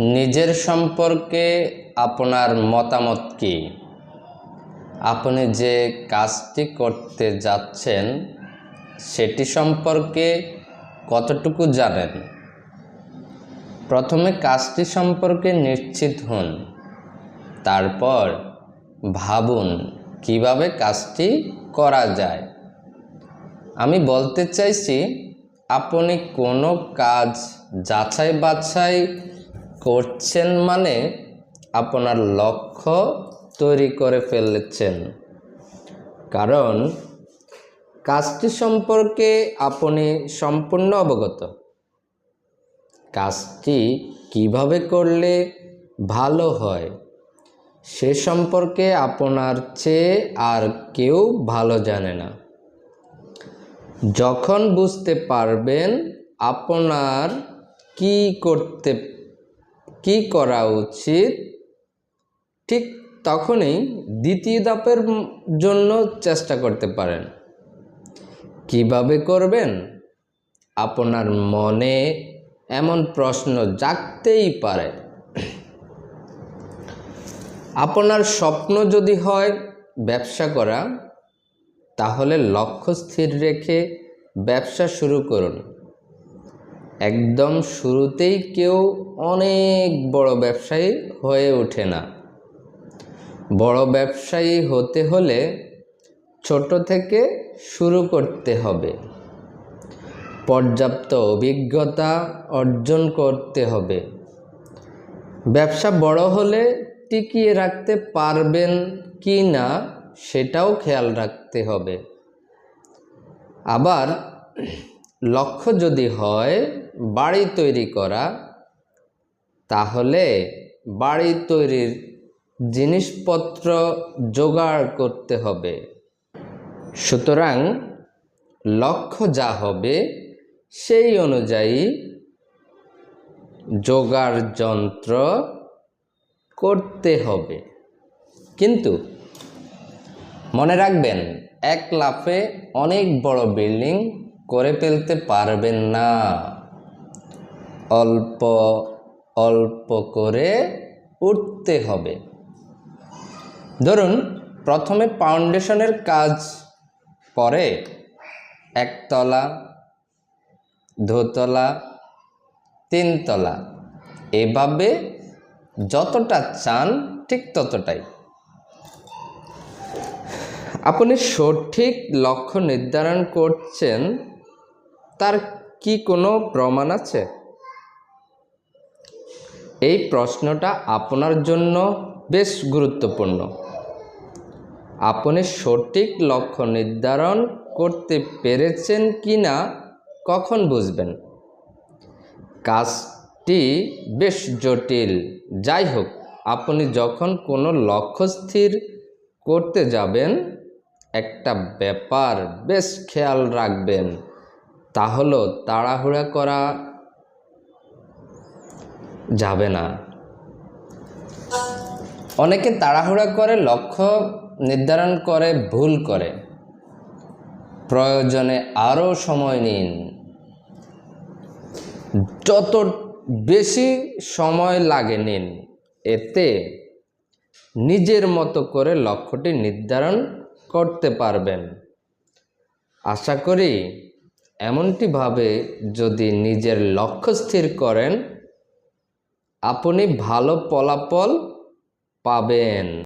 নিজের সম্পর্কে আপনার মতামত কি? আপনি যে কাজটি করতে যাচ্ছেন, সেটি সম্পর্কে কতটুকু জানেন? প্রথমে কাজটি সম্পর্কে নিশ্চিত হন। তারপর ভাবুন কীভাবে কাজটি করা যায়। আমি বলতে চাইছি, আপনি কোনো কাজ যাচাই বাছাই করছেন মানে আপনার লক্ষ্য তৈরি করে ফেলেছেন। কারণ কাজটি সম্পর্কে আপনি সম্পূর্ণ অবগত। কাজটি কীভাবে করলে ভালো হয় সে সম্পর্কে আপনার চেয়ে আর কেউ ভালো জানে না। যখন বুঝতে পারবেন আপনার কি করতে কি করা উচিত? ঠিক তখনই দ্বিতীয় ধাপের জন্য চেষ্টা করতে পারেন। কীভাবে করবেন? আপনার মনে এমন প্রশ্ন জাগতেই পারে। আপনার স্বপ্ন যদি হয় ব্যবসা করা, তাহলে লক্ষ্য স্থির রেখে ব্যবসা শুরু করুন। একদম শুরুতেই কেউ অনেক বড় ব্যবসায়ী হয়ে ওঠে না। বড় ব্যবসায়ী হতে হলে ছোট থেকে শুরু করতে হবে। পর্যাপ্ত অভিজ্ঞতা অর্জন করতে হবে। ব্যবসা বড় হলে টিকিয়ে রাখতে পারবেন কি না সেটাও খেয়াল রাখতে হবে। আবার লক্ষ্য যদি হয় বাড়ি তৈরি করা, তাহলে বাড়ি তৈরির জিনিসপত্র জোগাড় করতে হবে। সুতরাং লক্ষ্য যা হবে সেই অনুযায়ী জোগাড় যন্ত্র করতে হবে। কিন্তু মনে রাখবেন, এক লাফে অনেক বড় বিল্ডিং করে ফেলতে পারবেন না। অল্প অল্প করে উঠতে হবে। ধরুন, প্রথমে ফাউন্ডেশনের কাজ পরে একতলা, দোতলা, তিনতলা, এভাবে যতটা চান ঠিক ততটাই। আপনি সঠিক লক্ষ্য নির্ধারণ করছেন, তার কি কোনো প্রমাণ আছে? এই প্রশ্নটা আপনার জন্য বেশ গুরুত্বপূর্ণ। আপনি সঠিক লক্ষ্য নির্ধারণ করতে পেরেছেন কি না কখন বুঝবেন? কাজটি বেশ জটিল। যাই হোক, আপনি যখন কোনো লক্ষ্য স্থির করতে যাবেন, একটা ব্যাপার বেশ খেয়াল রাখবেন। তা হলো তাড়াহুড়া করা যাবে না। অনেকে তাড়াহুড়া করে, লক্ষ্য নির্ধারণ করে, ভুল করে। প্রয়োজনে আরও সময় নিন। যত বেশি সময় লাগে নিন, এতে নিজের মতো করে লক্ষ্যটি নির্ধারণ করতে পারবেন। আশা করি এমনটিভাবে যদি নিজের লক্ষ্য স্থির করেন আপনি ভালো ফলাফল পাবেন।